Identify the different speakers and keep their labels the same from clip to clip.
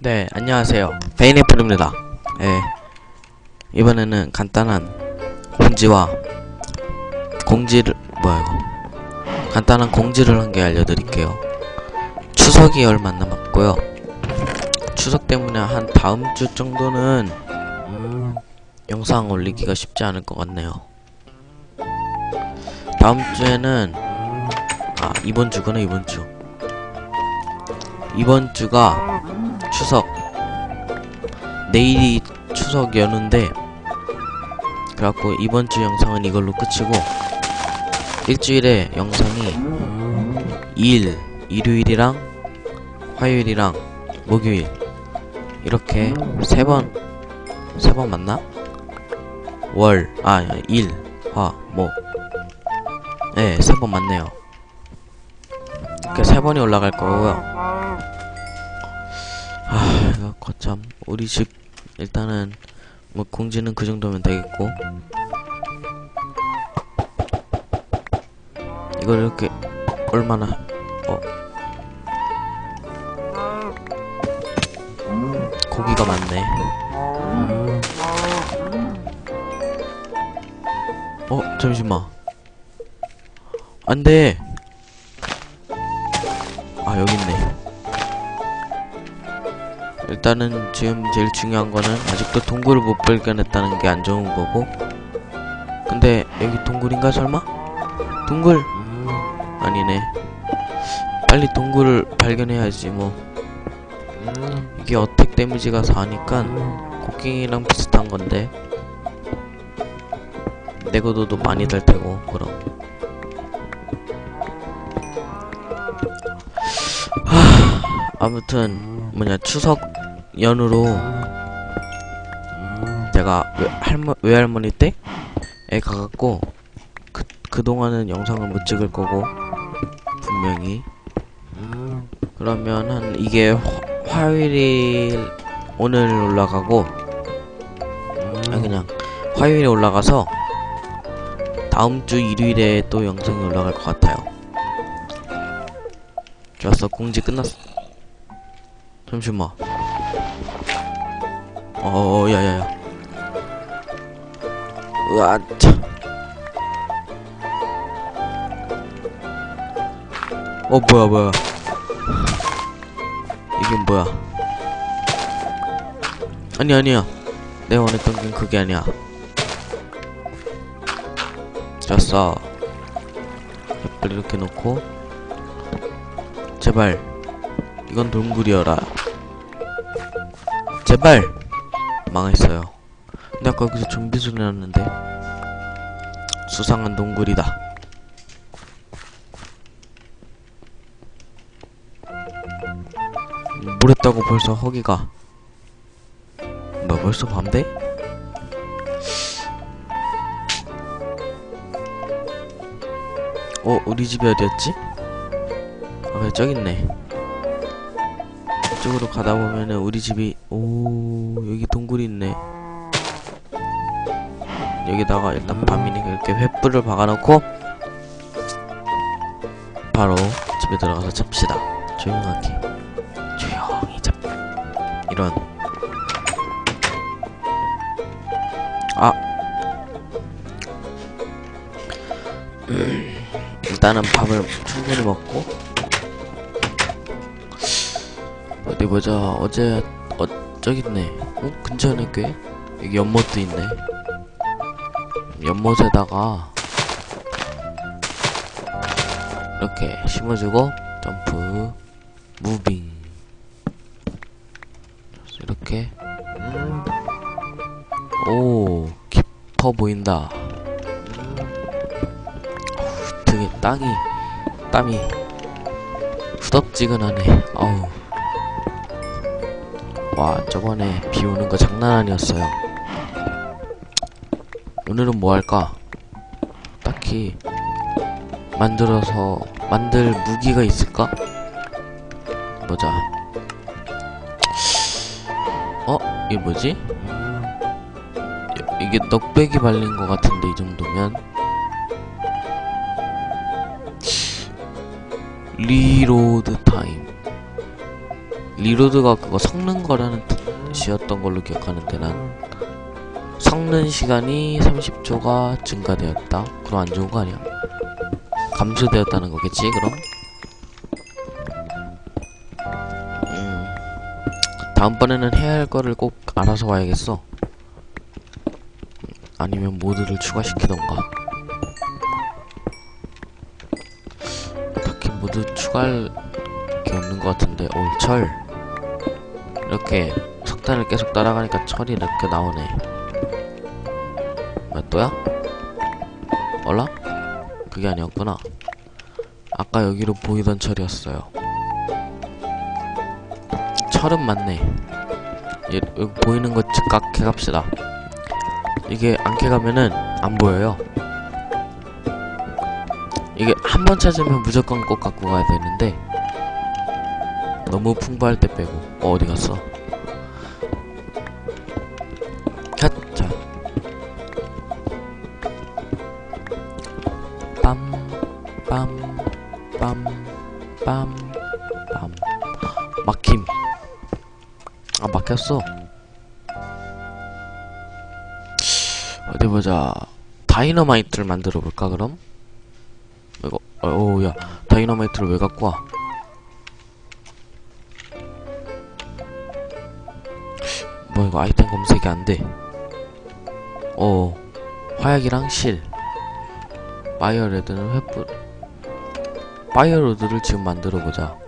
Speaker 1: 네, 안녕하세요. 베인애플입니다. 예. 이번에는 간단한 공지와 공지를, 뭐야, 이거. 간단한 공지를 한 개 알려드릴게요. 추석이 얼마 안 남았고요. 추석 때문에 한 다음 주 정도는 영상 올리기가 쉽지 않을 것 같네요. 다음 주에는, 아, 이번 주구나, 이번 주. 이번 주가 추석 내일이 추석 연휴인데 그래갖고 이번 주 영상은 이걸로 끝이고 일주일에 영상이 2일 일요일이랑 화요일이랑 목요일 이렇게 세 번 세 번 맞나? 월, 아, 일, 화, 목. 네, 세 번 맞네요. 이렇게 세 번이 올라갈 거고요. 참 우리 집 일단은 뭐 공지는 그 정도면 되겠고 이걸 이렇게 얼마나 어 고기가 많네. 어 잠시만 안돼. 일단은 지금 제일 중요한 거는 아직도 동굴을 못 발견했다는 게 안 좋은 거고. 근데 여기 동굴인가 설마? 동굴? 아니네. 빨리 동굴을 발견해야지 뭐. 이게 어택 데미지가 4니까 곡괭이랑 비슷한 건데. 내구도도 많이 될 테고 그럼. 하, 아무튼 뭐냐 추석 연으로 제가 외, 할머, 외할머니 댁에 가갖고 그, 그동안은 영상을 못 찍을 거고 분명히. 그러면 한 이게 화, 화요일이 오늘 올라가고 아 그냥 화요일에 올라가서 다음 주 일요일에 또 영상이 올라갈 것 같아요. 좋았어. 공지 끝났어 잠시만 어, 야야야. 으아, 참. 어, 뭐야, 뭐야. 이게 뭐야. 아니, 아니야. 내가 원했던 건 그게 아니야. 됐어. 햇불 이렇게 놓고. 제발. 이건 동굴이어라. 제발! 망했어요. 근데 아까 여기서 좀비 소리 났는데 수상한 동굴이다. 뭘 했다고 벌써 허기가 뭐 벌써 밤 돼? 어 우리 집이 어디였지? 아 저기 있네 이쪽으로 가다 보면은 우리 집이 오 여기 동굴이 있네. 여기다가 일단 밤이니까 이렇게 횃불을 박아놓고 바로 집에 들어가서 잡시다. 조용하게. 조용히 잡 이런. 아. 일단은 밥을 충분히 먹고 어디 보자. 어제 어 저기 있네. 어? 근처네 꽤? 여기 연못도 있네. 연못에다가 이렇게 심어주고 점프 무빙. 이렇게. 오 깊어 보인다. 등에 땅이 땀이 후덥지근하네. 어우 와 저번에 비 오는 거 장난 아니었어요. 오늘은 뭐 할까? 딱히 만들어서 만들 무기가 있을까? 보자. 어? 이게 뭐지? 이- 이게 넉백이 발린 것 같은데 이 정도면? 리로드 타임 리로드가 그거 섞는 거라는 뜻이었던 걸로 기억하는데 난 섞는 시간이 30초가 증가되었다. 그럼 안 좋은 거 아니야? 감소되었다는 거겠지, 그럼? 음. 다음번에는 해야 할 거를 꼭 알아서 와야겠어. 아니면 모드를 추가시키던가. 딱히 모드 추가할 게 없는 것 같은데. 오, 철. 이렇게 석탄을 계속 따라가니까 철이 이렇게 나오네. 뭐야, 또야? 얼라? 그게 아니었구나. 아까 여기로 보이던 철이었어요. 철은 맞네. 얘, 여기 보이는 거 즉각 캐갑시다. 이게 안 캐가면은 안 보여요. 이게 한 번 찾으면 무조건 꼭 갖고 가야 되는데 너무 풍부할 때 빼고. 어, 어디 갔어? cat 자. 빰빰빰빰빰. 막힘. 아 막혔어. 어디 보자. 다이너마이트를 만들어 볼까 그럼? 이거 어우야. 다이너마이트를 왜 갖고 와 뭐 이거 아이템 검색이 안돼. 어 화약이랑 실. 파이어레드는 횃불. 파이어로드를 지금 만들어 보자.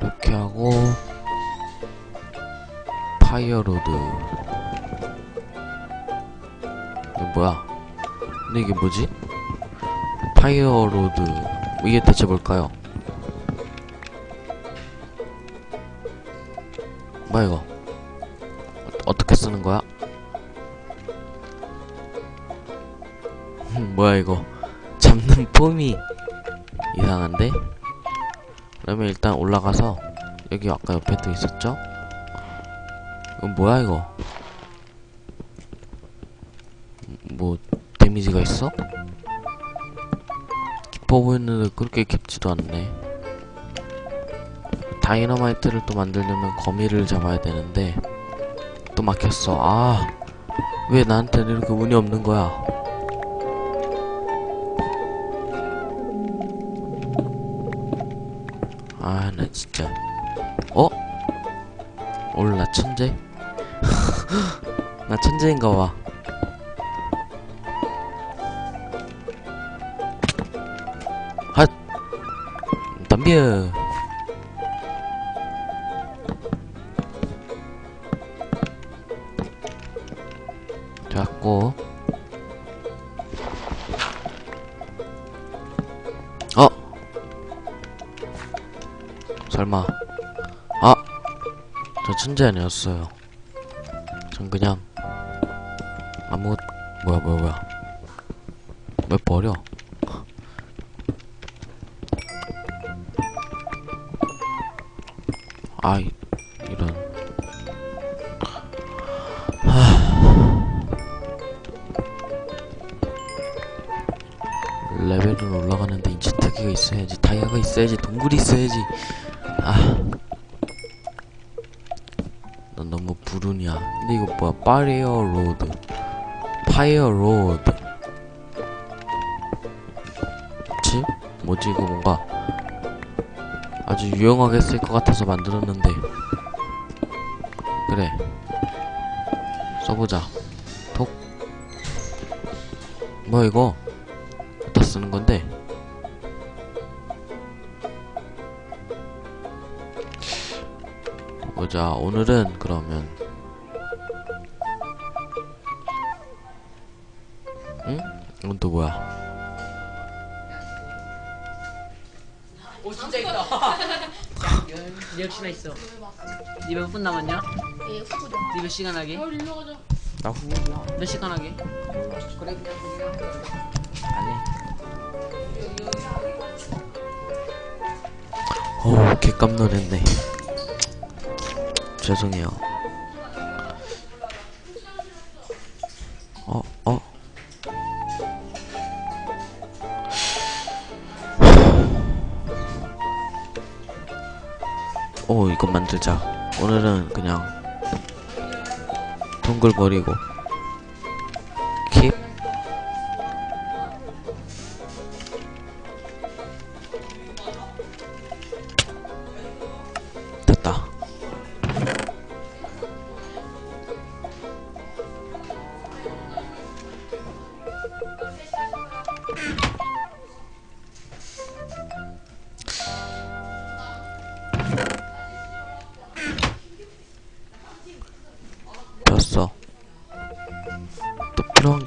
Speaker 1: 이렇게 하고 파이어로드. 이거 뭐야? 근데 이게 뭐지? 파이어로드 이게 대체 뭘까요? 뭐야 이거 어, 어떻게 쓰는 거야? 음, 뭐야 이거 잡는 폼이 이상한데? 그러면 일단 올라가서 여기 아까 옆에 또 있었죠? 이건 뭐야 이거 음, 뭐 데미지가 있어? 깊어 보이는데 그렇게 깊지도 않네. 다이너마이트를 또 만들려면 거미를 잡아야 되는데 또 막혔어. 아 왜 나한테는 이렇게 운이 없는 거야? 아 나 진짜. 어? 나 천재? 나 천재인가 봐 덤벼 잡고. 어? 설마. 아! 저 천재 아니었어요. 전 그냥 아무것 뭐야 뭐야 뭐야 뭐지 이거 뭔가 아주 유용하게 쓸 것 같아서 만들었는데. 그래. 써보자. 톡. 뭐 이거? 어디다 쓰는 건데? 보자 오늘은 그러면 응? 이건 또 뭐야
Speaker 2: 시나 있어. 니 몇 분 남았냐?
Speaker 3: 예, 후보죠.
Speaker 2: 니몇 시간 하게?
Speaker 1: 나 후야
Speaker 2: 몇 시간 하게? 그래 그냥
Speaker 1: 안해 어우 개깜놀했네 죄송해요 만들자 오늘은 그냥 동굴 버리고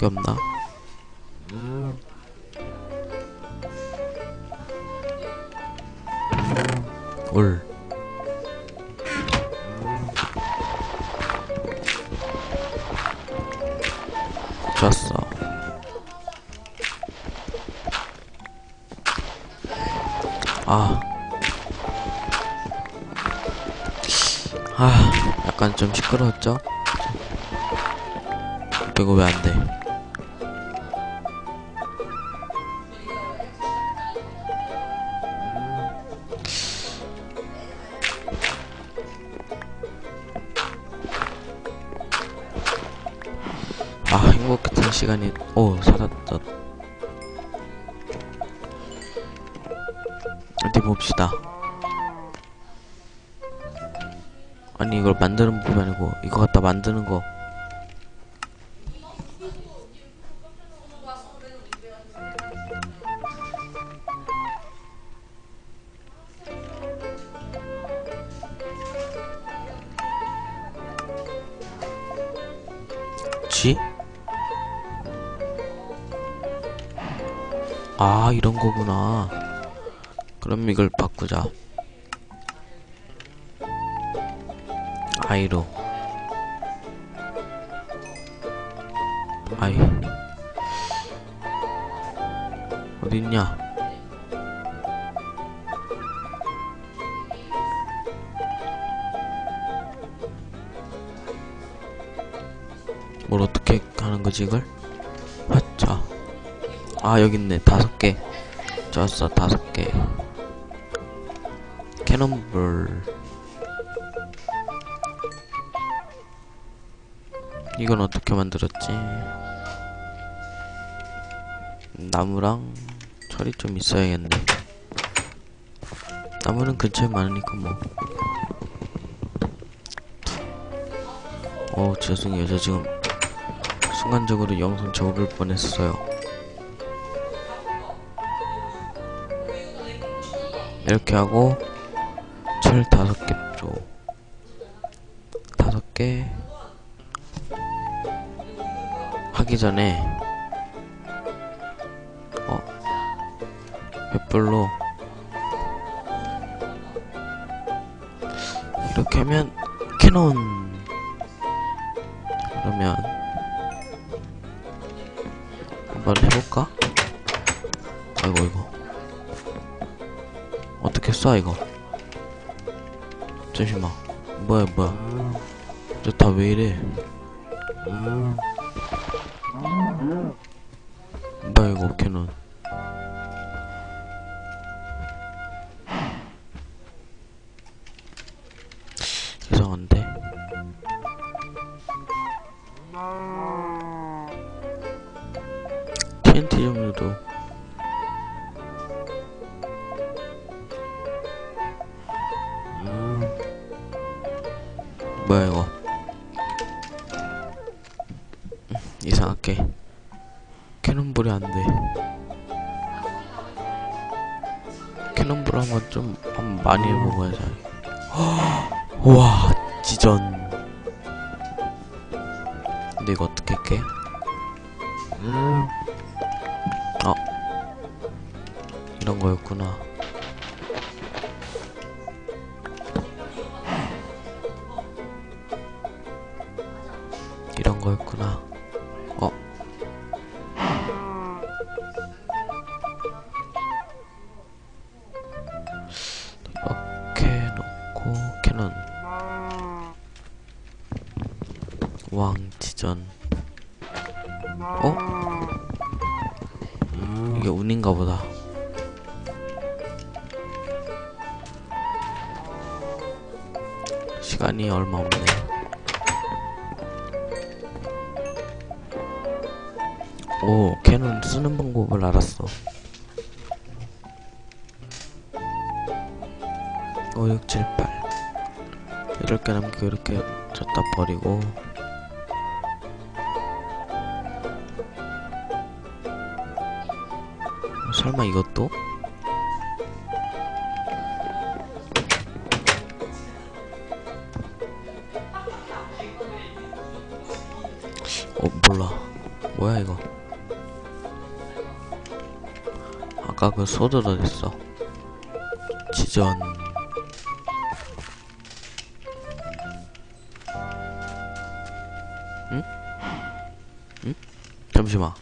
Speaker 1: 없나? 행복했던 시간이, 오, 살았다. 어디 봅시다. 아니, 이걸 만드는 법이 아니고, 이거 갖다 만드는 거. 아, 이런 거구나. 그럼 이걸 바꾸자. 아이로. 아이. 어딨냐? 뭘 어떻게 하는 거지 이걸? 아 여기 있네. 다섯 개. 좋았어. 다섯 개. 캐논볼. 이건 어떻게 만들었지? 나무랑 철이 좀 있어야겠네. 나무는 근처에 많으니까 뭐. 어, 죄송해요. 저 지금 순간적으로 영상 접을 뻔했어요. 이렇게 하고 철 다섯 개 줘. 다섯 개 하기 전에 어 횃불로 이렇게 하면 캐논 그러면 한번 해볼까? 아이고 이거 쏴 이거. 잠시만. 뭐야 뭐야. 저 다 왜 이래? 뭐 많이 하자 와 지전. 근데 이거 어떻게 깨? 어. 이런 거였구나. 이런 거였구나. 어 왕지전 어? 이게 운인가 보다. 시간이 얼마 없네. 오, 캐논 쓰는 방법을 알았어. 5, 6, 7, 8. 이럴 게 남기고 이렇게 졌다 버리고. 설마 이것도? 어 몰라 뭐야 이거 아까 그 소드 어딨어 지전 응? 응? 잠시만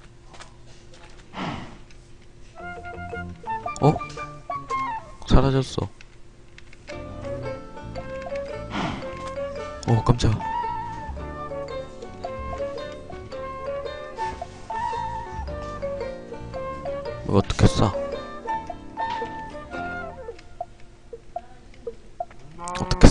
Speaker 1: 어떻게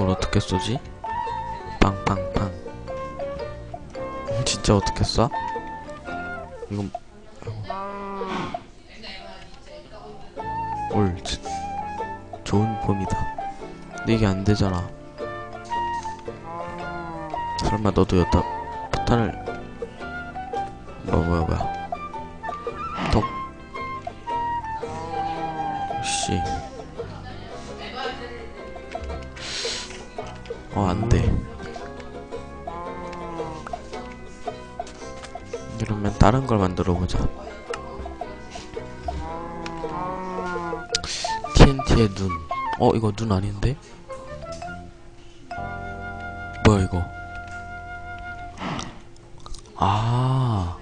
Speaker 1: 이걸 어떻게 쏘지? 빵빵빵 진짜 어떻게 쏴? 이건 올 진- 좋은 폼이다 근데 이게 안 되잖아 설마 너도 여기 TNT의 눈. 어, 이거 눈 아닌데? 뭐야, 이거? 아.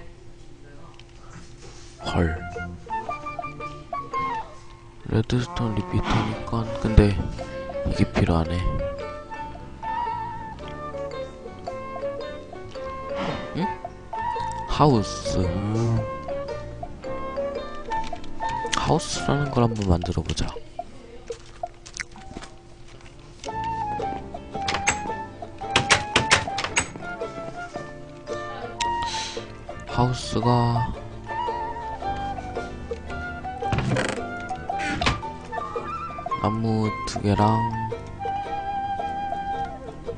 Speaker 1: 헐. 레드스톤 리피터니까, 근데, 이게 필요하네. 하우스 하우스라는 걸 한번 만들어 보자 하우스가 나무 두 개랑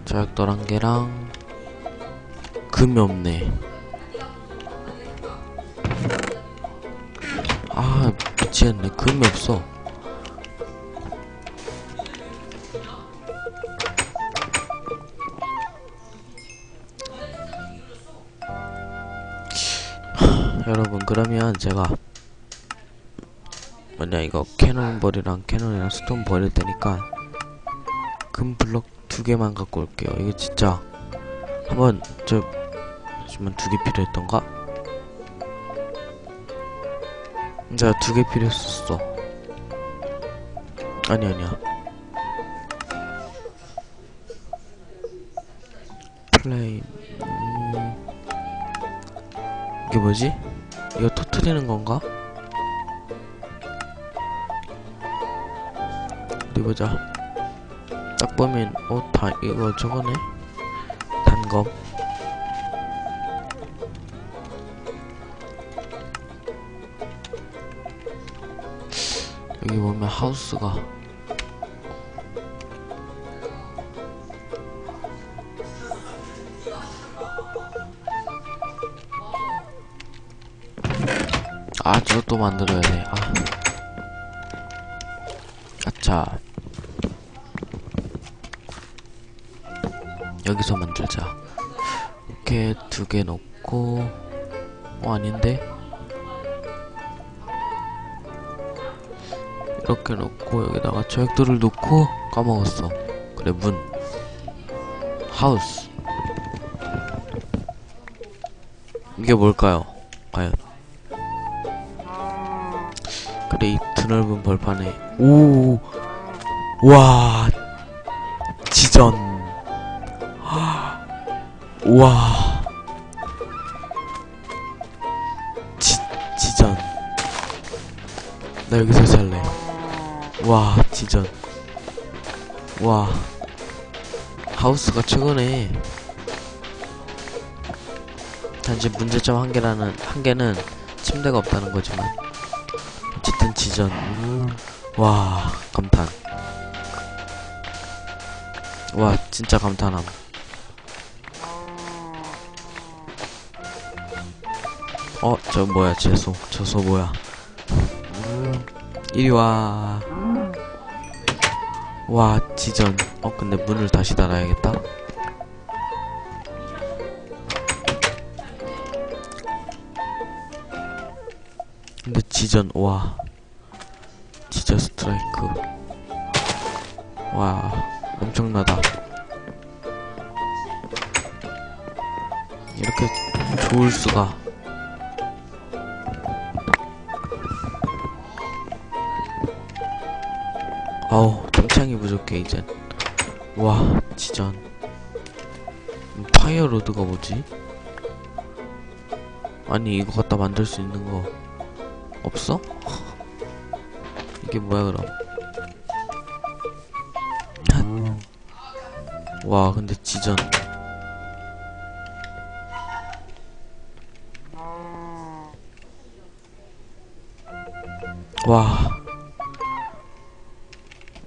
Speaker 1: 저약돌 한 개랑 금이 없네. 아 미치겠네. 금이 없어 제가 뭐냐 이거 캐논볼이랑 캐논이랑 스톤 버릴 테니까 금 블럭 두 개만 갖고 올게요 이게 진짜 한번 저 잠시만 두 개 필요했던가? 내가 두개 필요했었어. 아니 아니야. 플레이. 음... 이게 뭐지? 이거 터트리는 건가? 어디 보자. 딱 보면 어다 이거 저거네. 단검. 여기 보면 하우스가 아, 저것도 만들어야 돼. 아. 아차. 여기서 만들자. 이렇게 두개 놓고, 어, 아닌데? 이렇게 놓고, 여기다가 저액돌을 놓고, 까먹었어. 그래, 문. 하우스. 이게 뭘까요? 그래 이 드넓은 벌판에 오, 와, 지전, 와, 지 지전. 나 여기서 살래. 와, 지전. 와, 하우스가 최고네. 단지 문제점 한 개라는 한 개는 침대가 없다는 거지만. 어쨌든 지전. 와 감탄. 와 진짜 감탄함. 어 저 뭐야 재소 저소 뭐야? 이리와. 와 지전. 어 근데 문을 다시 닫아야겠다. 근데 지전 와 진짜 스트라이크. 와 엄청나다. 이렇게 좋을 수가. 아우 팽창이 부족해 이젠. 와 지전 음, 파이어 로드가 뭐지? 아니 이거 갖다 만들 수 있는 거 없어? 이게 뭐야 그럼? 한. 와 근데 지전. 와.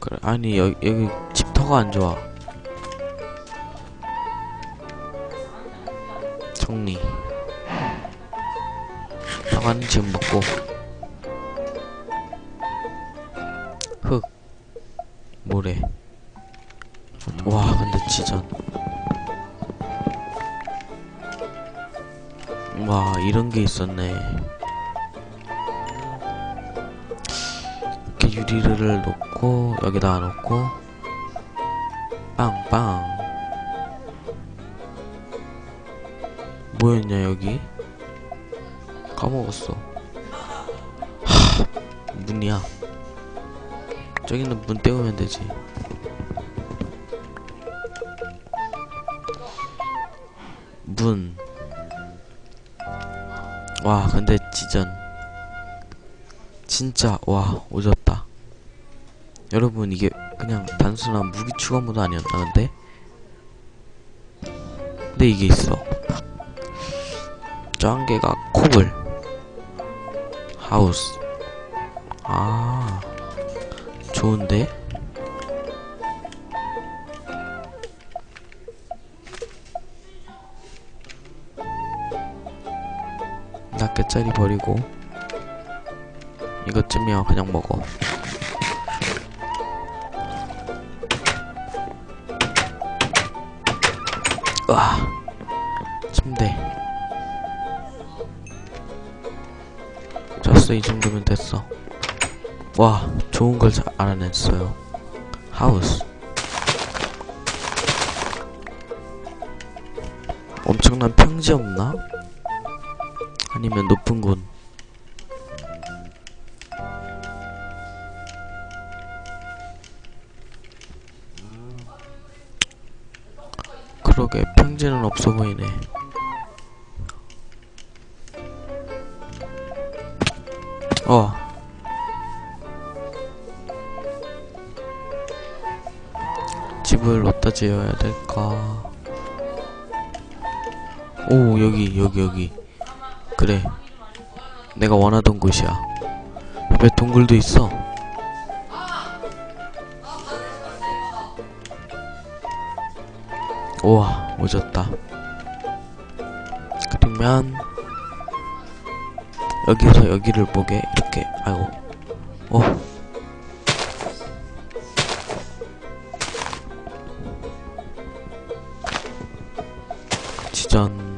Speaker 1: 그래 아니 여기 여기 집터가 안 좋아. 정리. 사과는 지금 먹고. 와 이런 게 있었네. 이렇게 유리를 놓고 여기다 놓고 빵빵. 뭐였냐 여기? 까먹었어. 하 문이야. 저기는 문 떼우면 되지. 문. 와, 근데 지전. 진짜, 와, 오졌다. 여러분, 이게 그냥 단순한 무기 추가 모드 아니었나, 근데? 근데 이게 있어. 저 한 개가 코블. 하우스. 아. 좋은데? 낱개짜리 버리고 이것쯤이야 그냥 먹어 와 침대 됐어 이 정도면 됐어 와, 좋은 걸 잘 알아냈어요. 하우스. 엄청난 평지 없나? 그러게, 평지는 없어 보이네. 어. 집을 어디다 지어야 될까? 오 여기 여기 여기 그래 내가 원하던 곳이야 옆에 동굴도 있어 우와 오졌다. 그러면 여기서 여기를 보게 이렇게 아이고. 어 지전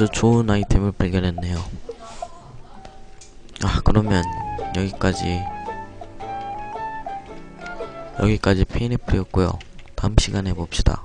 Speaker 1: 아주 좋은 아이템을 발견했네요. 아, 그러면 여기까지 여기까지 피니프였고요. 다음 시간에 봅시다.